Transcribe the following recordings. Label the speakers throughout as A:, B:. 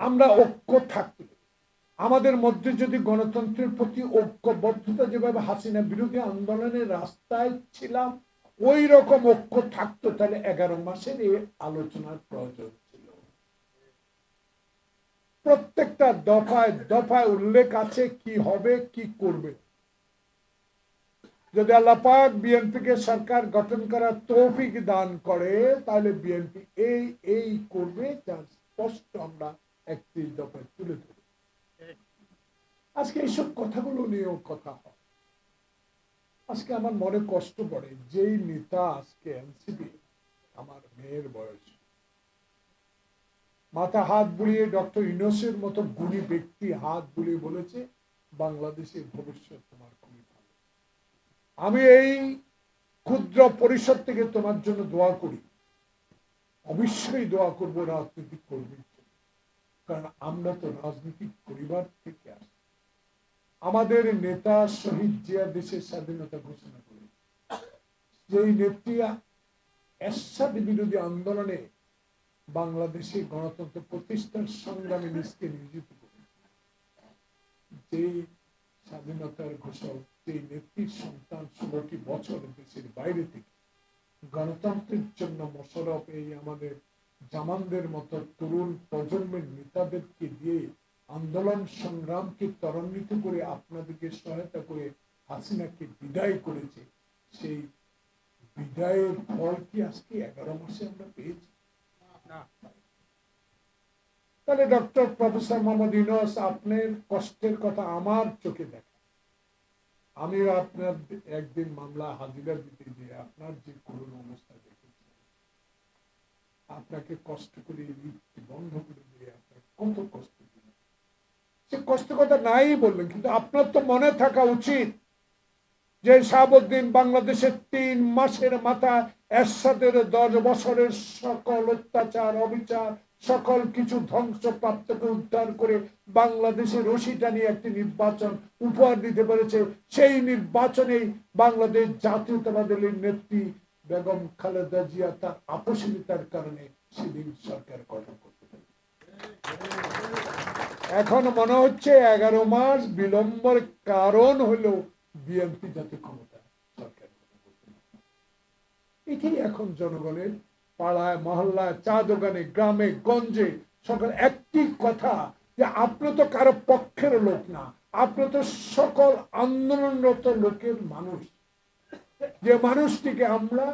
A: আমরা ঐক্য থাকলে আমাদের মধ্যে যদি গণতন্ত্রের প্রতি ঐক্যবদ্ধতা যেভাবে হাসিনা বিরোধী আন্দোলনের রাস্তায় ছিলাম ওই রকম ঐক্য থাকতো তাহলে এগারো মাসের এই আলোচনার প্রয়োজন ছিল। প্রত্যেকটা দফায় দফায় উল্লেখ আছে কি হবে, কি করবে। যদি আল্লাহ পাক বিএনপিকে সরকার গঠন করার তৌফিক দান করে, তাহলে বিএনপি এই এই করবে যার স্পষ্ট আমরা একত্রিশ দফায় তুলে ধরি। আজকে এইসব কথাগুলো নিয়েও কথা হয়। আজকে আমার মনে কষ্ট পড়ে, যেই নেতা আজকে এনসিপি, আমার মেয়ের বয়স। মাথা হাত বুলিয়ে ডক্টর ইনোসের মতো গুণী ব্যক্তি হাত বুলিয়ে বলেছে, বাংলাদেশের ভবিষ্যৎ তোমার খুবই ভালো আমি এই ক্ষুদ্র পরিষদ থেকে তোমার জন্য দোয়া করি। অবশ্যই দোয়া করব রাজনৈতিক জন্য কারণ আমরা তো রাজনৈতিক পরিবার থেকে আসি। আমাদের নেতা শহীদ জিয়া দেশের স্বাধীনতা ঘোষণা করে। যেই নেত্রী বিরোধী আন্দোলনে বাংলাদেশে গণতন্ত্র প্রতিষ্ঠার সংগ্রামে নিজকে নিয়োজিত করে। যেই স্বাধীনতার ঘোষক সেই নেত্রীর সন্তান ষোলোটি বছর দেশের বাইরে থেকে গণতন্ত্রের জন্য মোশারফ এই আমাদের জামানদের মতো তরুণ প্রজন্মের নেতাদেরকে দিয়ে আন্দোলন সংগ্রামকে ত্বরান্বিত করে আপনাদেরকে সহায়তা করে হাসিনাকে বিদায় করেছে। সেই বিদায়ের ফল কি আজকে এগারো মাসে আমরা পেয়েছি? তাহলে ডক্টর প্রফেসর মোহাম্মদ ইউনুস আপনার কষ্টের কথা আমার চোখে দেখা। আমি আপনার একদিন মামলা হাজিরা দিতে গিয়ে আপনার যে করুণ অবস্থা দেখেছি। আপনাকে কষ্ট করে লিফট বন্ধ করে দিয়ে আপনার কত কষ্ট সে কষ্ট কথা নাই বললেন, কিন্তু আপনার তো মনে থাকা উচিত যে শাহাবুদ্দিন বাংলাদেশের তিন মাসের মাথা এরশাদের দশ বছরের সকল অত্যাচার, অবিচার, সকল কিছু ধ্বংসপ্রাপ্তকে উদ্ধার করে বাংলাদেশের রশিটা নিয়ে একটি নির্বাচন উপহার দিতে পেরেছে। সেই নির্বাচনেই বাংলাদেশ জাতীয়তাবাদের নেত্রী বেগম খালেদা জিয়া তার আপসীমিতার কারণে সেদিন সরকার গঠন করতে পারে এখন মনে হচ্ছে এগারো মাস বিলম্বের কারণ হলো বিএনপি যাতে ক্ষমতা সরকার। এটাই এখন জনগণের পাড়ায়, মহল্লায়, চা দোকানে, গ্রামে, গঞ্জে সকল একটি কথা যে আপনি তো কারও পক্ষের লোক না, আপনি তো সকল আন্দোলনরত লোকের মানুষ যে মানুষটিকে আমরা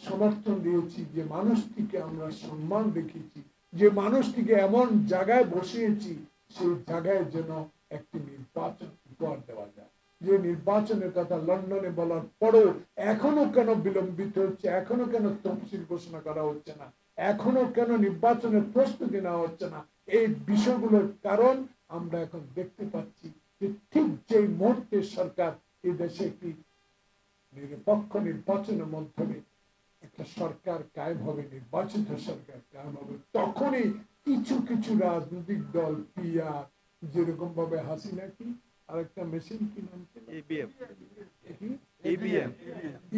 A: সমর্থন দিয়েছি, যে মানুষটিকে আমরা সম্মান দেখিয়েছি, যে মানুষটিকে এমন জায়গায় বসিয়েছি, সেই জায়গায় যেন একটি নির্বাচন উপহার দেওয়া যায়। যে নির্বাচনের কথা লন্ডনে বলার পরও এখনও কেন বিলম্বিত হচ্ছে, এখনও কেন তফসিল ঘোষণা করা হচ্ছে না, এখনও কেন নির্বাচনের প্রস্তুতি নেওয়া হচ্ছে না, এই বিষয়গুলোর কারণ আমরা এখন দেখতে পাচ্ছি যে ঠিক যে মুহূর্তে সরকার এই দেশে একটি নিরপেক্ষ নির্বাচনের মাধ্যমে একটা সরকার কায়েম হবে নির্বাচিত সরকার কায়েম হবে তখনই কিছু কিছু রাজনৈতিক দল পিয়ার যেরকম ভাবে হাসিনা কি আরেকটা মেশিন কি নাম
B: ইবিএম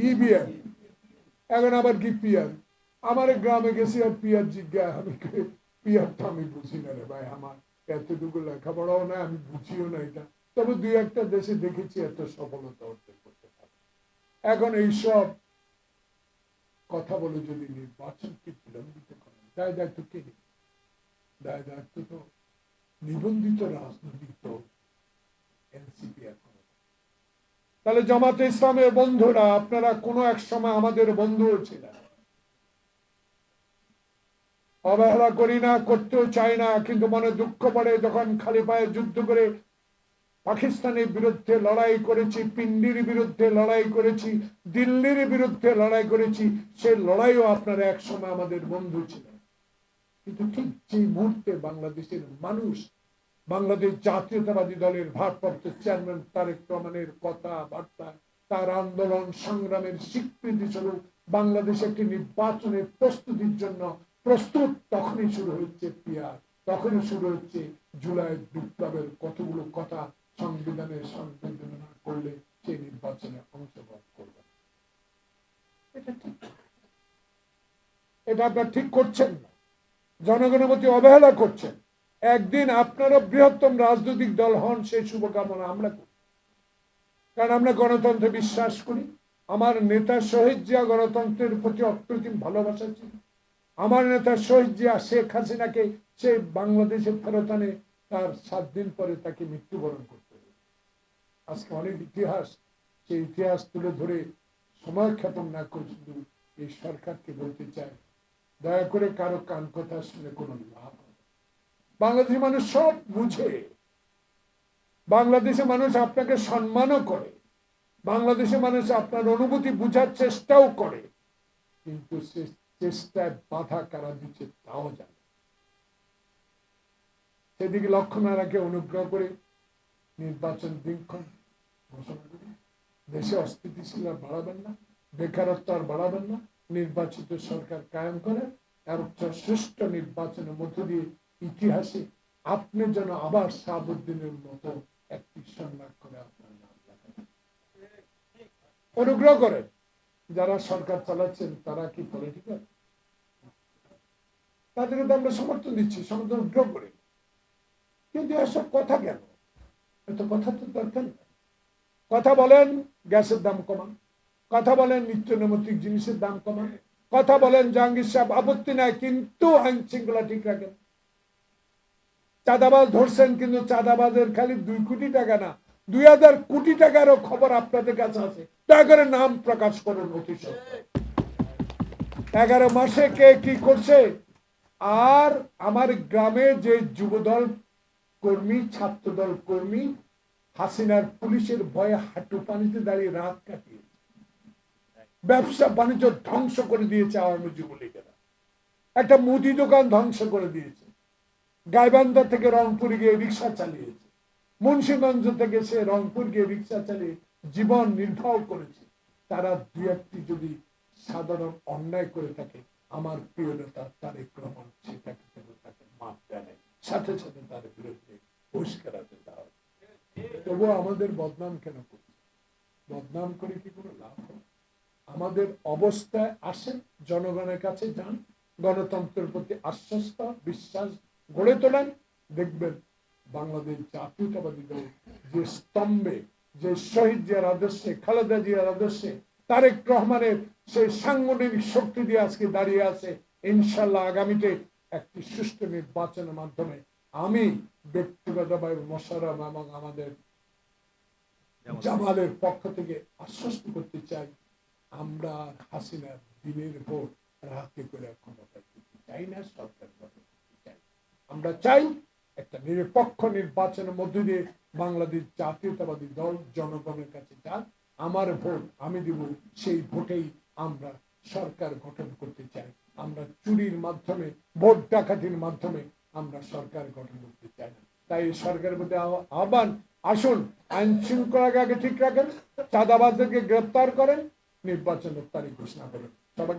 B: ইবিএম
A: এখন আবার কি পিয়ার আমার গ্রামে গেছি আর পিয়ার জিজ্ঞা আমি কই, পিয়ারটা আমি বুঝি না রে ভাই আমার এতটুকু লেখাপড়াও না আমি বুঝিও না এটা। তবে দুই একটা দেশে দেখেছি এত সফলতা পারে এখন এইসব কথা বলে যদি নির্বাচনকে বিলম্বিত করেন, দায় দায়িত্ব কে দায় দায়িত্ব তো নিবন্ধিত রাজনৈতিক দল, এনসিপি এখন। তাহলে জামাতে ইসলামের বন্ধুরা, আপনারা কোনো এক সময় আমাদের বন্ধু ছিলেন। অবহেলা করি না, করতেও চাই না, কিন্তু মনে দুঃখ পড়ে যখন খালি পায়ে যুদ্ধ করে পাকিস্তানের বিরুদ্ধে লড়াই করেছি, পিন্ডির বিরুদ্ধে লড়াই করেছি, দিল্লির বিরুদ্ধে লড়াই করেছি সেই লড়াইও আপনারা এক সময় আমাদের বন্ধু ছিলেন কিন্তু ঠিক যে মুহূর্তে বাংলাদেশের মানুষ, বাংলাদেশ জাতীয়তাবাদী দলের ভারপ্রাপ্ত চেয়ারম্যান তারেক রহমানের কথাবার্তা, তার আন্দোলন সংগ্রামের স্বীকৃতি স্বরূপ বাংলাদেশ একটি নির্বাচনের প্রস্তুতির জন্য প্রস্তুত তখনই শুরু হচ্ছে পিয়ার তখনই শুরু হচ্ছে জুলাই বিপ্লবের কতগুলো কথা সংবিধানের সংশোধনা করলে সেই নির্বাচনে অংশগ্রহণ করবে। এটা আপনার ঠিক করছেন না। জনগণের প্রতি অবহেলা করছেন। একদিন আপনারা বৃহত্তম রাজনৈতিক দল হন, সেই শুভকামনা আমরা করি। কারণ আমরা গণতন্ত্রে বিশ্বাস করি। আমার নেতা শহীদ জিয়া গণতন্ত্রের প্রতি অপ্রতিম ভালোবাসা ছিল। আমার নেতা শহীদ জিয়া শেখ হাসিনাকে সে বাংলাদেশে ফেরত আনে তার সাত দিন পরে তাকে মৃত্যুবরণ করতে হবে। আজকে অনেক ইতিহাস, সেই ইতিহাস তুলে ধরে সময় ক্ষেপণ না করে শুধু এই সরকারকে বলতে চাই, দয়া করে কারও কান কথা শুনে কোনো লাভ বাংলাদেশের মানুষ সব বুঝে, বাংলাদেশের মানুষ আপনাকে সম্মানও করে, বাংলাদেশের মানুষ আপনার অনুভূতি বুঝার চেষ্টাও করে, কিন্তু চেষ্টায় বাধা কারা দিচ্ছে তাও জানে সেদিকে লক্ষ্য না রাখে অনুগ্রহ করে নির্বাচন দিনক্ষণ ঘোষণা করুন দেশে অস্থিতিশীল আর বাড়াবেন না, বেকারত্ব আর বাড়াবেন না, নির্বাচিত সরকার কায়েম করে আর সুষ্ঠু নির্বাচনের মধ্য দিয়ে ইতিহাসে আপনি যেন আবার শাহাবুদ্দিনের মতো একটি সম্মান করে আপনার নাম অনুগ্রহ করে যারা সরকার চালাচ্ছেন, তারা কি পলিটিক্যাল তাদেরকে তো আমরা সমর্থন দিচ্ছি, সমর্থন অনুগ্রহ করি। কিন্তু এসব কথা কেন? এত কথা তো দরকার কথা বলেন, গ্যাসের দাম কমান। কথা বলেন, নিত্য নৈমিত্তিক জিনিসের দাম কমান। কথা বলেন, জাহাঙ্গীর সাহেব আপত্তি নাই কিন্তু আইন শৃঙ্খলা ঠিক রাখেন। চাঁদাবাজ ধরছেন, কিন্তু চাঁদাবাজের খালি দুই কোটি টাকা না, দুই হাজার কোটি টাকারও খবর আপনাদের কাছে আছে। দয়া করে নাম প্রকাশ করুন, অতি এগারো মাসে কে কি করছে? আর আমার গ্রামে যে যুবদল কর্মী, ছাত্রদল কর্মী, হাসিনার পুলিশের ভয়ে হাঁটু পানিতে দাঁড়িয়ে রাত কাটিয়েছে ব্যবসা বাণিজ্য ধ্বংস করে দিয়েছে আওয়ামী যুবলীগেরা। একটা মুদি দোকান ধ্বংস করে দিয়েছে। গাইবান্ধা থেকে রংপুর গিয়ে রিক্সা চালিয়েছে। মুন্সিগঞ্জ থেকে সে রংপুর গিয়ে রিক্সা চালিয়ে জীবন নির্বাহ করেছে। তারা দু একটি যদি সাধারণ অন্যায় করে থাকে, আমার প্রিয় নেতা তারেক রহমান সেটাকে তাকে মাপ দেয় সাথে সাথে তার আমাদের বদনাম কেন করছে? বদনাম করে কি কোনো লাভ আমাদের অবস্থায় আসেন, জনগণের কাছে যান, গণতন্ত্রের প্রতি আশ্বস্ত, বিশ্বাস গড়ে তোলেন। দেখবেন বাংলাদেশ জাতীয়তাবাদী দল যে স্তম্ভে, যে শহীদ জিয়ার আদর্শে, খালেদা জিয়ার আদর্শে, তারেক রহমানের সেই সাংগঠনিক শক্তি দিয়ে আজকে দাঁড়িয়ে আছে, ইনশাল্লাহ আগামীতে একটি সুষ্ঠু নির্বাচনের মাধ্যমে আমি ব্যক্তিগতভাবে মোশারফ এবং আমাদের জামালের পক্ষ থেকে আশ্বস্ত করতে চাই আমরা আর হাসিনার দিনের ভোট রাতে করে ক্ষমতা দিতে চাই না সরকার চাই। আমরা চাই একটা নিরপেক্ষ নির্বাচনের মধ্য দিয়ে বাংলাদেশ জাতীয়তাবাদী দল জনগণের কাছে যান আমার ভোট আমি দিব সেই ভোটেই আমরা সরকার গঠন করতে চাই। আমরা চুরির মাধ্যমে ভোট ডাকাতির মাধ্যমে আমরা সরকার গঠন করতে চাই তাই সরকারের মধ্যে আহ্বান, আসুন, আইন শৃঙ্খলাকে ঠিক রাখেন, চাঁদাবাজদেরকে গ্রেপ্তার করেন, নির্বাচনের তারিখ ঘোষণা করেন। সবাইকে